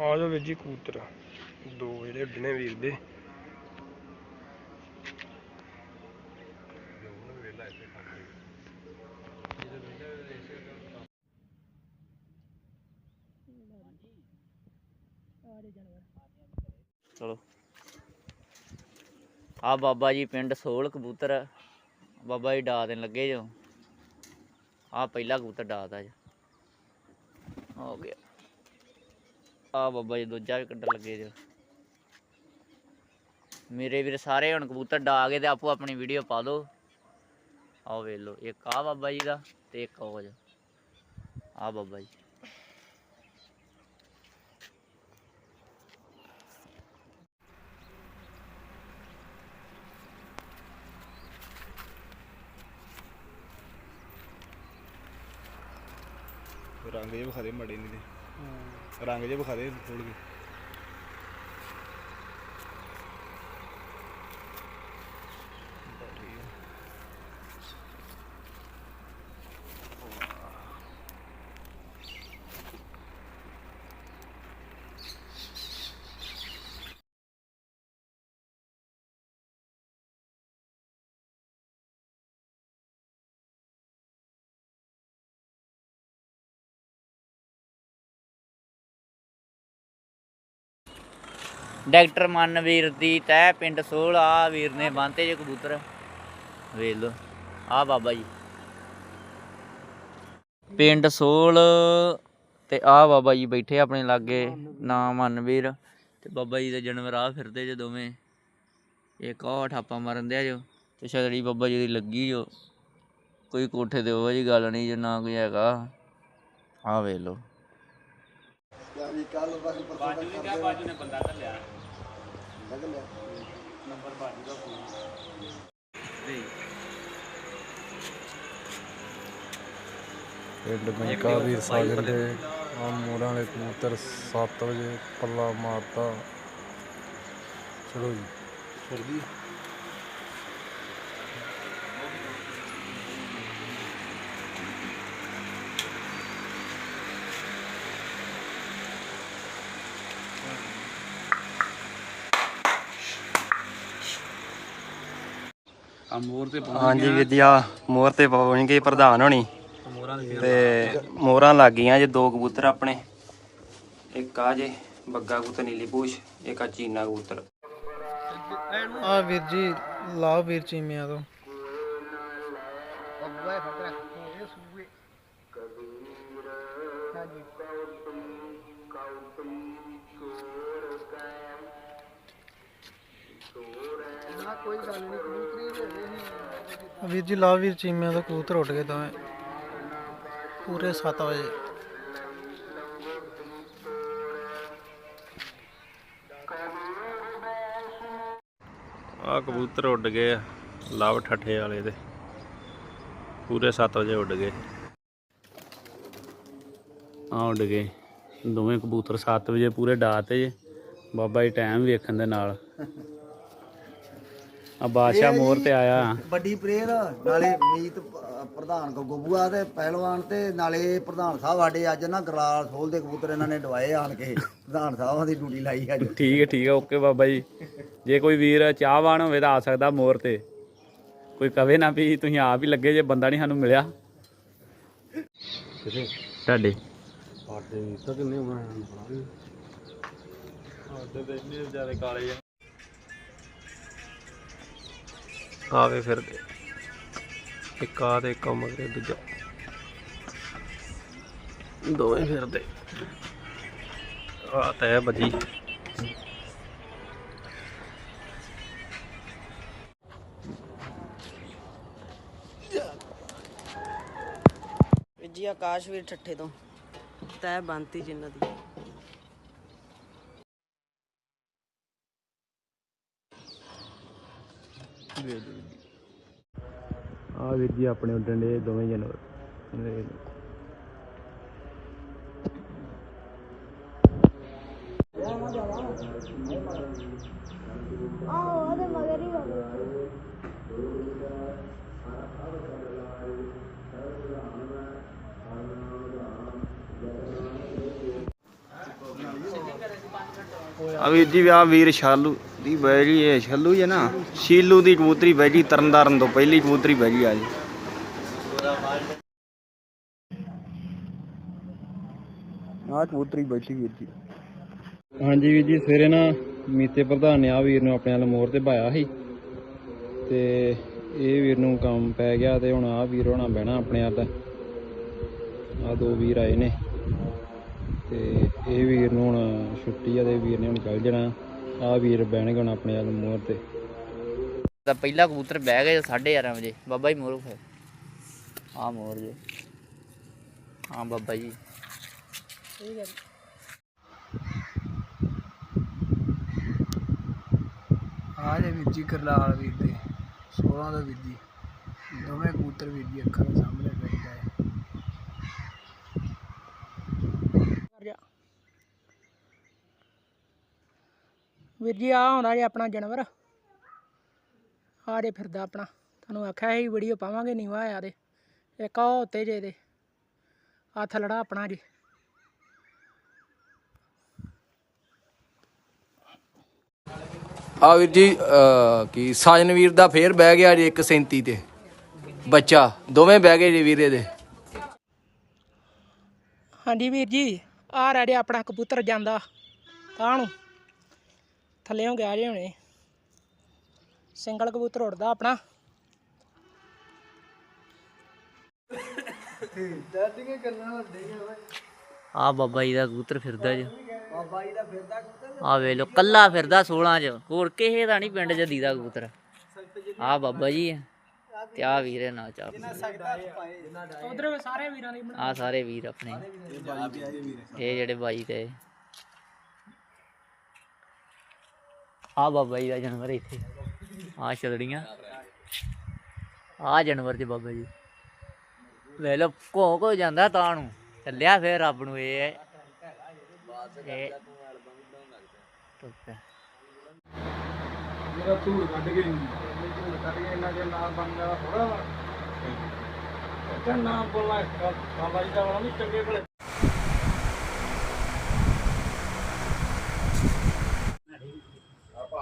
ਆ ਜਾਓ ਵੀਰ ਜੀ ਕਬੂਤਰ। ਦੋ ਜਿਹੜੇ ਉੱਡੇ ਵੀਰ ਦੇ। ਚਲੋ। ਆ ਬਾਬਾ ਜੀ ਪਿੰਡ ਸੋਲ ਕਬੂਤਰ। ਬਾਬਾ ਜੀ ਡਾ ਦੇਣ ਲੱਗੇ ਜੋ। ਆ ਪਹਿਲਾ ਕਬੂਤਰ ਡਾਤਾ ਜੀ। ਹੋ ਗਿਆ। ਆ ਬਾਬਾ ਜੀ, ਦੂਜਾ ਵੀ ਕੱਢਣ ਲੱਗੇ ਜੋ। ਮੇਰੇ ਵੀਰ ਸਾਰੇ ਹੁਣ ਕਬੂਤਰ ਡਾ ਕੇ ਤੇ ਆਪੋ ਆਪਣੀ ਵੀਡੀਓ ਪਾ ਦਿਓ ਆਓ ਵੇਖ ਲਓ, ਇੱਕ ਆ ਬਾਬਾ ਜੀ ਦਾ ਤੇ ਇੱਕ ਉਹ ਜੋ ਆ ਬਾਬਾ ਜੀ। ਰੰਗ ਜੇ ਵਿਖਾ ਦੇ, ਮੜੇ ਨਹੀਂ ਤੇ ਰੰਗ ਜੇ ਵਿਖਾ ਦੇ ਥੋੜ ਕੇ ਡਾਕਟਰ ਮਨਵੀਰ ਦੀ ਤਹਿ ਪਿੰਡ ਸੋਲ ਆ ਵੀਰ ਨੇ ਬੰਨਤੇ ਜੇ ਕਬੂਤਰ। ਵੇਖ ਲਓ, ਆ ਬਾਬਾ ਜੀ। ਪਿੰਡ ਸੋਲ ਤੇ ਆ ਬਾਬਾ ਜੀ ਬੈਠੇ ਆਪਣੇ ਲਾਗੇ, ਨਾਮ ਮਨਵੀਰ ਤੇ ਬਾਬਾ ਜੀ ਦੇ ਜਨਮ ਰਾਹ ਫਿਰਦੇ ਜੇ ਦੋਵੇਂ। ਇੱਕ ਉਹ ਠਾਪਾ ਮਾਰਨ ਦਿਆ ਜੋ, ਤੇ ਛਤਰੀ ਬਾਬਾ ਜੀ ਦੀ ਲੱਗੀ ਜੋ। ਕੋਈ ਕੋਠੇ ਤੇ ਉਹ ਜੀ ਗੱਲ ਨਹੀਂ ਜੇ, ਨਾ ਕੋਈ ਹੈਗਾ। ਆ ਵੇਖ ਪਿੰਡ ਗੰਕਾ ਵੀਰ ਸਾਗਰ ਦੇ ਆ ਮੋਰਾਂ ਵਾਲੇ ਕਬੂਤਰ 7 ਵਜੇ ਪੱਲਾ ਮਾਰਤਾ। ਚਲੋ ਜੀ। ਹਾਂਜੀ ਵਿਦਿਆ ਮੋਹਰ ਤੇ ਪਹੁੰਚ ਪ੍ਰਧਾਨ ਹੋਣੀ। ਤੇ ਮੋਹਰਾਂ ਲੱਗ ਗਈਆਂ ਜੇ ਦੋ ਕਬੂਤਰ ਆਪਣੇ। ਇੱਕ ਆ ਜੇ ਬੱਗਾ ਕਬੂਤਰ ਨੀਲੀ ਪੂਛ ਇੱਕ ਆ ਚੀਨਾ ਕਬੂਤਰ। ਆ ਵੀਰ ਜੀ ਲਾਓ ਵੀਰ ਚੀਮਿਆਂ ਤੋਂ। ਵੀਰ ਜੀ ਲਾਓ ਵੀਰ ਚੀਮਿਆਂ ਤੋਂ ਕਬੂਤਰ ਉੱਡ ਗਏ ਦੋਵੇਂ। ਪੂਰੇ 7 ਵਜੇ। ਆ ਕਬੂਤਰ ਉੱਡ ਗਏ ਆ ਲਵ ਠੱਠੇ ਵਾਲੇ ਦੇ। ਪੂਰੇ 7 ਵਜੇ ਉੱਡ ਗਏ। ਆ ਉੱਡ ਗਏ। ਦੋਵੇਂ ਕਬੂਤਰ 7 ਵਜੇ ਪੂਰੇ ਡਾਤੇ ਜੇ। ਬਾਬਾ ਜੀ ਟਾਈਮ ਵੇਖਣ ਦੇ ਨਾਲ। ਆ ਬਾਦਸ਼ਾਹ ਮੋਰ ਤੇ ਆਇਆ। ਵੱਡੀ ਪ੍ਰੇਰ ਨਾਲੇ ਮੀਤ ਪ੍ਰਧਾਨ ਗੱਗੂਬੂਆ ਤੇ ਪਹਿਲਵਾਨ ਤੇ ਨਾਲੇ ਪ੍ਰਧਾਨ ਸਾਹਿਬ ਸਾਡੇ ਅੱਜ ਨਾ ਗਰਾਲ ਸੋਲ ਦੇ ਕਬੂਤਰ ਇਹਨਾਂ ਨੇ ਡਵਾਏ ਆਣ ਕੇ। ਪ੍ਰਧਾਨ ਸਾਹਿਬਾਂ ਦੀ ਡਿਊਟੀ ਲਾਈ ਅੱਜ। ਠੀਕ ਹੈ ਠੀਕ ਹੈ ਓਕੇ ਬਾਬਾ ਜੀ। ਜੇ ਕੋਈ ਵੀਰ ਚਾਹਵਾਨ ਹੋਵੇ ਤਾਂ ਆ ਸਕਦਾ ਮੋਰ ਤੇ। ਕੋਈ ਕਵੇ ਨਾ ਵੀ ਤੁਸੀਂ ਆਪ ਹੀ ਲੱਗੇ ਜੇ ਬੰਦਾ ਨਹੀਂ ਸਾਨੂੰ ਮਿਲਿਆ। ਤੁਹਾਡੇ? ਸਾਡੇ ਤਾਂ ਕਿੰਨੇ ਹੋਣਾ ਆਵੇ ਫਿਰਦੇ ਇੱਕ ਆ ਤੇ, ਇੱਕ ਮਗਰੇ ਦੂਜਾ। ਦੋਵੇਂ ਫਿਰਦੇ ਆ ਤੈ ਬੱਜੀ। ਜੀ ਆਕਾਸ਼ਵੀਰ ਠੱਠੇ ਤੋਂ। ਤੈ ਬੰਤੀ ਜਿੰਨਾਂ ਦੀ। ਆ ਵੀਰ ਜੀ ਆਪਣੇ ਉੱਡਣ ਦੇ ਦੋਵੇਂ ਜਾਨਵਰ ਆ ਵੀਰ ਜੀ ਆ ਵੀਰ ਸ਼ਾਲੂ। ਦੀ ਬੈਰੀ ਇਹ ਹੀ ਹੈ ਨਾ। ਸ਼ੀਲੂ ਦੀ ਕਬੂਤਰੀ ਬੈਜੀ ਤਰਨਤਾਰਨ ਤੋਂ ਪਹਿਲੀ ਕਬੂਤਰੀ ਬੈਜੀ ਆ ਜੀ। ਆ ਕਬੂਤਰੀ ਬੈਠੀ ਵੀਰ ਜੀ। ਹਾਂਜੀ ਵੀਰ ਜੀ ਸਵੇਰੇ ਨਾ ਮੀਤੇ ਪ੍ਰਧਾਨ ਨੇ ਆ ਵੀਰ ਨੂੰ ਆਪਣੇ ਵੱਲ ਮੋਰ ਤੇ ਭਾਇਆ ਸੀ। ਤੇ ਇਹ ਵੀਰ ਨੂੰ ਕੰਮ ਪੈ ਗਿਆ ਤੇ ਹੁਣ ਆ ਵੀਰ ਹੋਣਾ ਬਹਿਣਾ ਆਪਣੇ ਵੱਲ। ਆ ਦੋ ਵੀਰ ਆਏ ਨੇ। ਤੇ ਇਹ ਵੀਰ ਨੂੰ ਹੁਣ ਛੁੱਟੀ ਆ ਤੇ ਵੀਰ ਨੇ ਹੁਣ ਚੱਲ ਜਾਣਾ। ਆ ਵੀਰ ਬਹਿਣਗੇ ਹੁਣ ਆਪਣੇ ਵੱਲ ਮੋਰ ਤੇ। ਤਾਂ ਪਹਿਲਾ ਕਬੂਤਰ ਬਹਿ ਗਏ 11:30 ਵਜੇ। ਬਾਬਾ ਜੀ ਮੋਰ ਫਿਰ। ਆ ਮੋਰ ਜੇ। ਹਾਂ ਬਾਬਾ ਜੀ। ਆ ਜੇ ਵੀਰ ਜੀ ਕਰਲਾਲ ਵੀਰ ਦੇ। 16 ਦਾ ਵੀਰ ਜੀ। ਦੋਵੇਂ ਕਬੂਤਰ ਵੀਰ ਜੀ ਅੱਖਾਂ ਦੇ ਸਾਹਮਣੇ ਬੈਠਾ ਹੈ ਵੀਰ ਜੀ ਆ ਆਉਂਦਾ ਜੇ ਆਪਣਾ ਜਾਨਵਰ। ਆ ਜੇ ਫਿਰਦਾ ਆਪਣਾ। ਤੁਹਾਨੂੰ ਆਖਿਆ ਸੀ ਵੀਡੀਓ ਪਾਵਾਂਗੇ ਨੀਵਾ ਆ ਦੇ। ਇੱਕ ਆ ਉੱਤੇ ਜੇ ਦੇ। ਆ ਥਲੜਾ ਆਪਣਾ ਜੀ। ਆ ਵੀਰ ਜੀ ਕੀ ਸਾਜਨ ਵੀਰ ਦਾ ਫੇਰ ਬਹਿ ਗਿਆ ਜੀ 137 ਤੇ। ਬੱਚਾ ਦੋਵੇਂ ਬਹਿ ਗਏ ਜੀ ਵੀਰੇ ਦੇ ਹਾਂਜੀ ਵੀਰ ਜੀ ਆ ਰਿਹਾ ਆਪਣਾ ਕਬੂਤਰ ਜਾਂਦਾ। ਤਾਂ ਨੂੰ। ਥੱਲੇੋਂ ਗਿਆ ਜੇ ਹੁਣੇ। ਸਿੰਗਲ ਕਬੂਤਰ ਉੱਡਦਾ ਆਪਣਾ। ਆ ਬਾਬਾ ਜੀ ਦਾ ਕਬੂਤਰ ਫਿਰਦਾ ਜੀ। ਬਾਬਾ ਜੀ ਦਾ ਫਿਰਦਾ ਕਬੂਤਰ ਆ ਵੇ ਲੋ ਕੱਲਾ ਫਿਰਦਾ 16 ਚ। ਹੋਰ ਕਿਸੇ ਦਾ ਨਹੀਂ ਪਿੰਡ ਚ ਦੀਦਾ ਕਬੂਤਰ। ਆ ਬਾਬਾ ਜੀ ਤੇ ਆ ਵੀਰੇ ਨਾਲ ਚਾਪ ਉਧਰ ਸਾਰੇ ਵੀਰਾਂ ਦੀ ਆ ਸਾਰੇ ਵੀਰ ਆਪਣੇ। ਇਹ ਜਿਹੜੇ ਬਾਈ ਤੇ। ਆ ਬਾਬਾ ਜੀ ਦਾ ਜਾਨਵਰ ਇੱਥੇ। ਆ ਛਲੜੀਆਂ ਆ ਜਾਨਵਰ ਚ ਬਾਬਾ ਜੀ। ਲੈ ਲੋ ਘੋ ਘੋ ਜਾਂਦਾ ਤਾਂ ਨੂੰ। ਚੱਲਿਆ ਫੇਰ ਰੱਬ ਨੂੰ ਇਹ। ਇਹ ਟੁੱਟ ਮੇਰਾ ਧੂੜ ਕੱਢ ਕੇ ਧੂੜ ਕੱਢ ਕੇ ਇਹਨਾਂ ਦੇ ਨਾਲ ਬਣ ਜਾਣਾ ਥੋੜਾ ਵਾ ਕਹਿੰਦਾ ਬੋਲਾ ਬਾਬਾ ਜੀ ਦਾ ਵਾਲਾ ਨਹੀਂ, ਚੰਗੇ ਭਲੇ।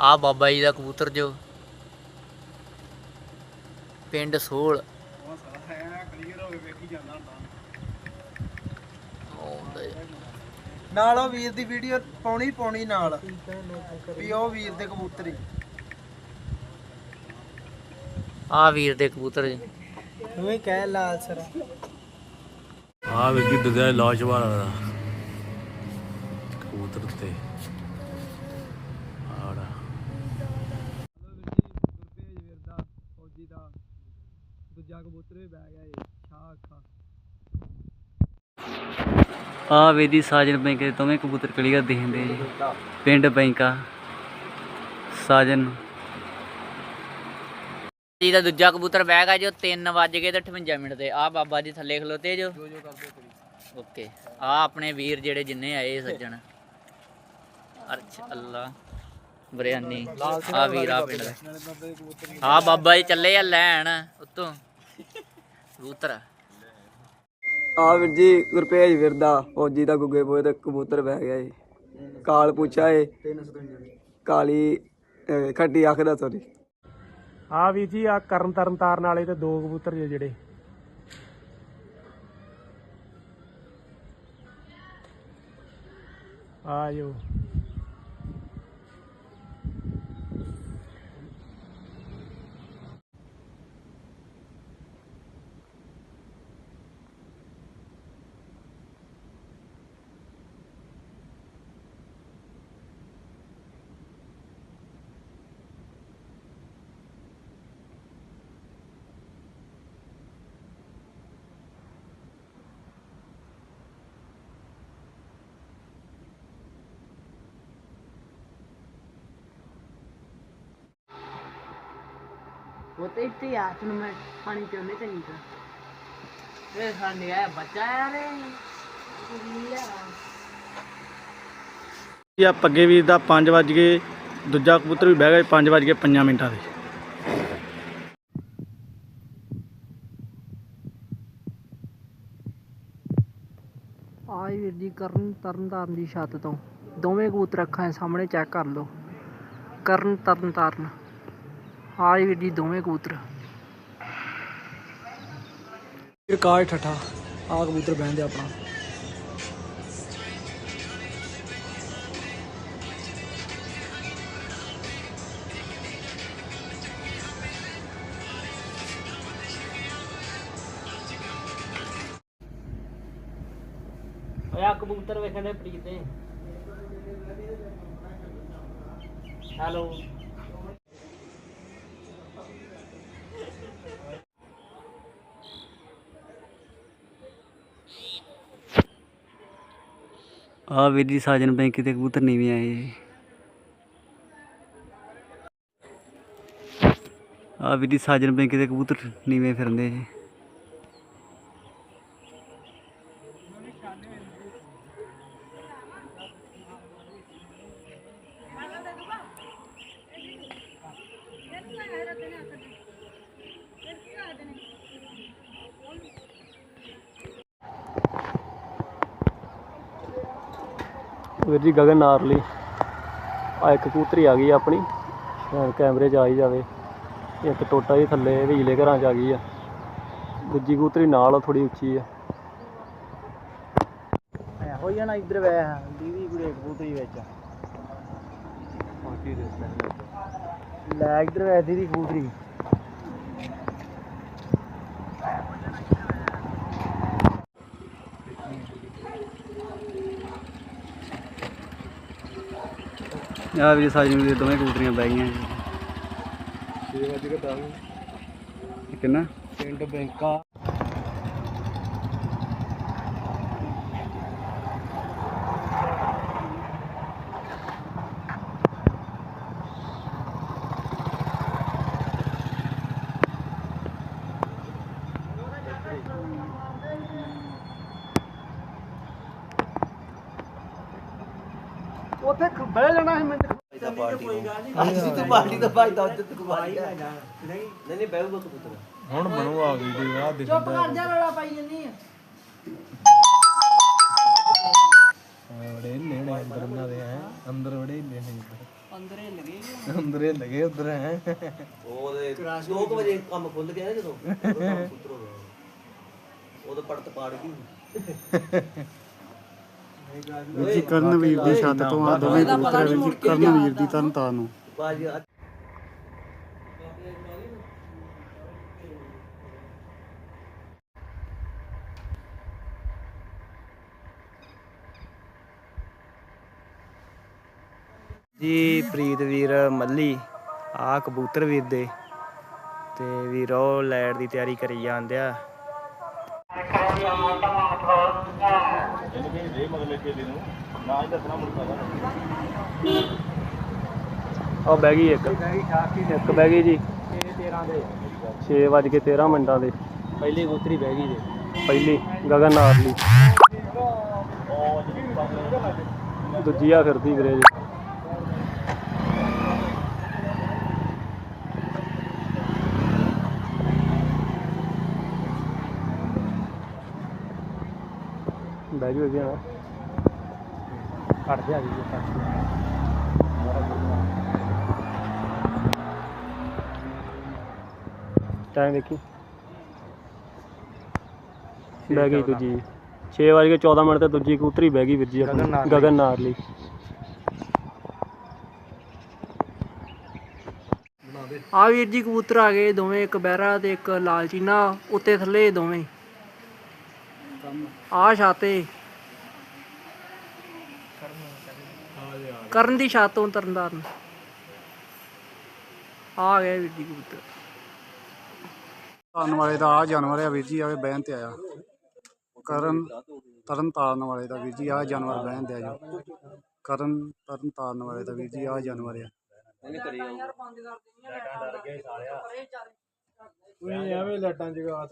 ਆ ਬਾਬਾ ਜੀ ਦਾ ਕਬੂਤਰ ਜੋ। ਪਿੰਡ ਸੋਲ। ਨਾਲ ਉਹ ਵੀਰ ਦੀ ਵੀਡੀਓ ਪਾਉਣੀ ਪਾਉਣੀ ਨਾਲ। ਵੀ ਉਹ ਵੀਰ ਦੇ ਕਬੂਤਰ ਹੀ। ਆ ਵੀਰ ਦੇ ਕਬੂਤਰ ਜੀ। ਤੂੰ ਕਹਿ ਲਾਲ ਸਰ। ਆ ਵੀਰ ਜੀ ਦੂਜਾ ਲਾਜਵਾਲ ਦਾ ਕਬੂਤਰ ਤੇ ਆੜਾ ਫੌਜੀ ਦਾ ਦੂਜਾ ਕਬੂਤਰ ਵੀ ਬਹਿ ਗਿਆ ਏ ਸ਼ਾਹ ਅੱਖਾਂ ਆ ਵੇਦੀ ਸਾਜਨ ਬੈਂਕ ਦੇ ਦੋਵੇਂ ਕਬੂਤਰ ਕਲੀਅਰ ਦਿਖਦੇ ਜੀ? ਪਿੰਡ ਬੈਂਕਾ, ਸਾਜਨ। ਜੀ ਦਾ ਦੂਜਾ ਕਬੂਤਰ ਬਹਿ ਗਿਆ ਜੋ 3 ਵੱਜ ਗਏ ਤੇ 58 ਮਿੰਟ ਤੇ। ਆ ਬਾਬਾ ਜੀ ਥੱਲੇ ਖਲੋਤੇ ਜੋ। ਓਕੇ। ਆ ਆਪਣੇ ਵੀਰ ਜਿਹੜੇ ਜਿੰਨੇ ਆਏ ਸੱਜਣ। ਅਰਚ ਅੱਲਾ, ਬਰਿਆਨੀ। ਆ ਵੀਰ ਆ ਪਿੰਡ ਆ ਬਾਬਾ ਜੀ ਚੱਲੇ ਆ ਲੈਣ ਉਤੋਂ। ਕਬੂਤਰ ਆ ਵੀਰ ਜੀ ਗੁਰਪੇਜ ਵੀਰ ਦਾ ਫੌਜੀ ਦਾ ਗੁੱਗੇ ਪੋਏ ਤੇ ਕਬੂਤਰ ਬਹਿ ਗਿਆ ਏ ਕਾਲ ਪੁੱਛਾ ਏ। ਕਾਲੀ, ਅਹ ਖੱਟੀ ਅੱਖ ਦਾ ਸੋਰੀ ਆ ਵੀਰ ਜੀ, ਆ ਕਰਨ ਤਰਨ ਤਾਰਨ ਵਾਲੇ ਤੇ ਦੋ ਕਬੂਤਰ ਜੇ ਜਿਹੜੇ। ਆ ਜੋ ਉਹ ਤੇ ਇੱਥੇ ਆ ਤੈਨੂੰ ਮੈਂ ਪਾਣੀ ਪਿਉਣੇ ਚੰਗੀ ਤਰ੍ਹਾਂ। ਇਹ ਸਾਡੇ ਆ ਬੱਚਾ ਆ ਰੇ ਇਹ ਆ ਪੱਗੇ ਵੀਰ ਦਾ 5 ਵਜ ਗਏ ਦੂਜਾ ਕਬੂਤਰ ਵੀ ਬਹਿ ਗਿਆ 5 ਵਜ ਗਏ 5 ਮਿੰਟਾਂ ਦੇ। ਆਏ ਵੀਰ ਜੀ ਕਰਨ ਤਰਨ ਤਾਰਨ ਦੀ ਛੱਤ ਤੋਂ। ਦੋਵੇਂ ਕਬੂਤਰ ਅੱਖਾਂ ਦੇ ਸਾਹਮਣੇ ਚੈੱਕ ਕਰ ਲਓ। ਕਰਨ ਤਰਨ ਤਾਰਨ। ਆਏ ਵੀਰ ਜੀ ਦੋਵੇਂ ਕਬੂਤਰ। ਕਾਰ ਠੱਠਾ? ਆ ਕਬੂਤਰ ਬਹਿੰਦੇ ਆਪਣਾ। ਓਏ ਆ ਕਬੂਤਰ ਵੇਖਣ ਦੇ ਪ੍ਰੀਤ ਦੇ। ਹੈਲੋ। ਆ ਵੀਰ ਜੀ ਸਾਜਨ ਬੈਂਕ ਦੇ ਕਬੂਤਰ ਨੀਵੇਂ ਆਏ ਜੀ। ਆ ਵੀਰ ਜੀ ਸਾਜਨ ਬੈਂਕੀ ਦੇ ਕਬੂਤਰ ਨੀਵੇਂ ਫਿਰਦੇ ਜੀ। ਜੀ ਗਗਨ ਨਾਰਲੀ ਆ ਇੱਕ ਕਬੂਤਰੀ ਆ ਗਈ ਆ ਆਪਣੀ। ਸ਼ਾਇਦ ਕੈਮਰੇ 'ਚ ਆ ਹੀ ਜਾਵੇ। ਇੱਕ ਟੋਟਾ ਹੀ ਥੱਲੇ ਵਿਜਲੇ ਘਰਾਂ 'ਚ ਆ ਗਈ ਆ। ਦੂਜੀ ਕਬੂਤਰੀ ਨਾਲ ਥੋੜੀ ਉੱਚੀ ਆ। ਹੋ ਜਾਣਾ ਇੱਧਰ ਵੇ ਦੀਦੀ ਕੁੜੇ ਕਬੂਤਰੀ ਵਿੱਚ। ਲੈ ਇੱਧਰ ਵੇ ਦੀਦੀ ਕਬੂਤਰੀ। ਆ ਵੀ ਸਾਜਨ ਦੇ ਦੋਵੇਂ ਕਬੂਤਰੀਆਂ ਬਹਿ ਗਈਆਂ 6 ਵਜੇ ਕੇ 10 ਕਿੰਨਾ? ਪਿੰਡ ਬੈਂਕਾ ਉੱਥੇ ਬਹਿ ਜਾਣਾ ਸੀ ਮੈਨੂੰ ਅਸੀਂ ਤੂੰ ਪਾਰਟੀ ਤੋਂ ਭਾਜਦਾ ਉੱਤੇ ਤੂੰ ਪਾਰਟੀ ਨਹੀਂ ਨਹੀਂ ਬਹਿਊਗਾ ਕਬੂਤਰ ਚੁੱਪ ਕਰ ਜਾ ਰੌਲਾ ਪਾਈ ਜੰਨੀ ਆ। ਬੜੇ ਨੇੜੇ ਅੰਦਰ ਉਹਨਾਂ ਦੇ ਹੈ ਅੰਦਰ ਬੜੇ ਨੇੜੇ ਅੰਦਰੇ ਲਗੇ ਅੰਦਰੇ ਲਗੇ ਉਧਰ ਹੈ। ਉਹਦੇ 2 ਵਜੇ ਕੰਮ ਖੁੱਲ ਗਿਆ ਨਾ ਜਦੋਂ ਉਦੋਂ ਕੰਮ ਕਬੂਤਰ ਹੋ ਗਿਆ। ਉਦੋਂ ਪੜਤ ਪਾੜ ਗਈ। ਜੀ ਕਰਨਵੀਰ ਦੀ ਛੱਤ ਤੋਂ ਆ ਦੋਵੇਂ ਕਬੂਤਰ ਵਿੱਚ ਕਰਨਵੀਰ ਦੀ ਤਨ ਤਾਰ ਨੂੰ ਜੀ ਪ੍ਰੀਤ ਵੀਰ ਮੱਲੀ ਆ ਕਬੂਤਰ ਵੀਰ ਦੇ। ਤੇ ਵੀਰ ਲੈਟ ਦੀ ਤਿਆਰੀ ਕਰੀ ਜਾਂਦੇ ਆ। ਆ ਬਹਿ ਗਈ ਇੱਕ। ਇੱਕ ਬਹਿ ਗਈ ਜੀ। 6 ਵਜ ਕੇ 13 ਮਿੰਟਾਂ ਦੇ। ਪਹਿਲੀ ਕਬੂਤਰੀ ਬਹਿ ਗਈ ਜੀ। ਪਹਿਲੀ ਗਗਨ ਨਾਰਲੀ। ਦੂਜੀ ਆ ਫਿਰਦੀ ਵੀਰੇ ਜੀ। ਬਹਿ ਜੂ ਗਿਆ ਕੱਢ ਦੇ ਆ। ਦੇ ਟਾਈਮ ਦੇਖੀ। ਬਹਿ ਗਈ ਦੂਜੀ। 6 ਵਜ ਕੇ 14 ਮਿੰਟ ਤੇ ਦੂਜੀ ਕਬੂਤਰੀ ਬਹਿ ਗਈ ਵੀਰ ਜੀ ਆਪਣੀ ਗਗਨ ਨਾਰਲੀ। ਆ ਵੀਰ ਜੀ ਕਬੂਤਰ ਆ ਗਏ ਦੋਵੇਂ ਇੱਕ ਬਹਿਰਾ ਤੇ ਇੱਕ ਲਾਲ ਚੀਨਾ ਉੱਤੇ ਥੱਲੇ ਦੋਵੇਂ। ਆ ਛਾਤੇ। ਕਰਨ ਦੀ ਛੱਤ ਤੋਂ ਤਰਨਤਾਰਨ ਆ ਗਏ ਵੀਰ ਜੀ ਕਬੂਤਰ। ਤਾਰਨ ਵਾਲੇ ਦਾ ਆ ਜਾਨਵਰ ਆ ਵੀਰ ਜੀ ਆਵੇ ਬਹਿਣ ਤੇ ਆਇਆ। ਕਰਨ ਤਰਨ ਤਾਰਨ ਵਾਲੇ ਦਾ ਵੀਰ ਜੀ ਆ ਜਾਨਵਰ ਬਹਿਣ ਤੇ ਆ ਜੀ ਕਰਨ ਤਰਨ ਤਾਰਨ ਵਾਲੇ ਦਾ ਵੀਰ ਜੀ ਆ ਜਾਨਵਰ ਆ। ਤੁਸੀਂ ਐਵੇਂ ਲਾਈਟਾਂ ਜਗਾ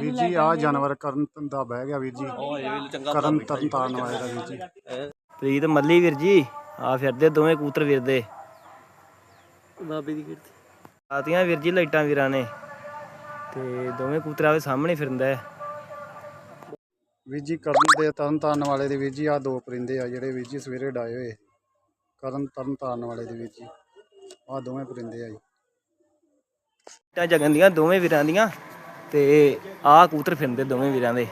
ਵੀਰ ਜੀ ਆ ਜਾਨਵਰ ਕਰਨ ਦਾ ਬਹਿ ਗਿਆ ਵੀਰ ਜੀ। ਕਰਨ ਤਰਨ ਤਾਰਨ ਵਾਲੇ ਦਾ ਵੀਰ ਜੀ। ਪ੍ਰੀਤ ਮੱਲੀ ਵੀਰ ਜੀ ਆ ਫਿਰਦੇ ਦੋਵੇਂ ਕੂਤਰ ਫਿਰਦੇ। ਬਾਬੇ ਦੀ ਕਿਰਤੀ ਆਤੀਆਂ ਵੀਰ ਜੀ ਲਾਈਟਾਂ ਵੀਰਾਂ ਨੇ। ਤੇ ਦੋਵੇਂ ਕੂਤਰ ਆਵੇ ਸਾਹਮਣੇ ਫਿਰਦਾ ਹੈ। ਵੀਰ ਜੀ ਕਰਨ ਦੇ ਤਰਨ ਤਾਰਨ ਵਾਲੇ ਦੇ ਵੀਰ ਜੀ ਆ ਦੋ ਪਰਿੰਦੇ ਆ ਜਿਹੜੇ ਵੀਰ ਜੀ ਸਵੇਰੇ ਡਾਏ ਹੋਏ। ਕਰਨ ਤਰਨ ਤਾਰਨ ਵਾਲੇ ਦੇ ਵੀਰ ਜੀ ਆ ਦੋਵੇਂ ਪਰਿੰਦੇ ਆ ਜੀ। ਲਾਈਟਾਂ ਜਗਨ ਦੀਆਂ ਦੋਵੇਂ ਵੀਰਾਂ ਦੀਆਂ ਤੇ ਆ ਕੂਤਰ ਫਿਰਦੇ ਦੋਵੇਂ ਵੀਰਾਂ ਦੇ।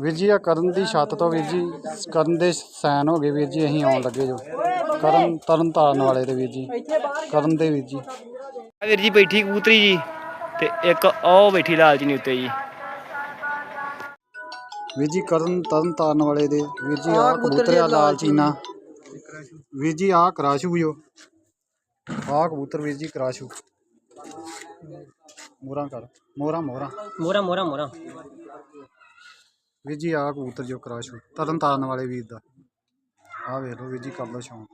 ਵੀਰ ਜੀ ਆ ਕਰਨ ਦੀ ਛੱਤ ਤੋਂ ਵੀਰ ਜੀ ਕਰਨ ਦੇ ਸੈਨ ਹੋ ਗਏ ਵੀਰ ਜੀ ਅਸੀਂ ਆਉਣ ਲੱਗੇ ਜੋ। ਕਰਨ ਤਰਨ ਤਾਰਨ ਵਾਲੇ ਦੇ ਵੀਰ ਜੀ ਕਰਨ ਦੇ ਵੀਰ ਜੀ। ਆ ਵੀਰ ਜੀ ਬੈਠੀ ਕਬੂਤਰੀ ਜੀ ਤੇ ਇੱਕ ਉਹ ਬੈਠੀ ਲਾਲ ਜੀ ਉੱਤੇ ਜੀ। ਵੀਰ ਜੀ ਕਰਨ ਤਰਨ ਤਾਰਨ ਵਾਲੇ ਦੇ ਵੀਰ ਜੀ ਆ ਕਬੂਤਰ ਆ ਲਾਲ ਚੀਨਾ ਵੀਰ ਜੀ ਆ ਕਰਾਸ਼ੂ ਜੋ। ਆ ਕਬੂਤਰ ਵੀਰ ਜੀ ਕਰਾਸ਼ੂ। ਮੋਰਾਂ ਕਰ ਮੋਰਾਂ ਮੋਰਾਂ ਮੋਰਾ ਮੋਰਾ ਮੋਰਾ ਵੀਰ ਜੀ ਆ ਕਬੂਤਰ ਜੋ ਕਰਾਸ਼ੂ ਤਰਨ ਤਾਰਨ ਵਾਲੇ ਵੀਰ ਦਾ। ਆ ਵੇਖ ਲਓ ਵੀਰ ਜੀ ਕਰ ਲਓ ਸ਼ੌਂਕ।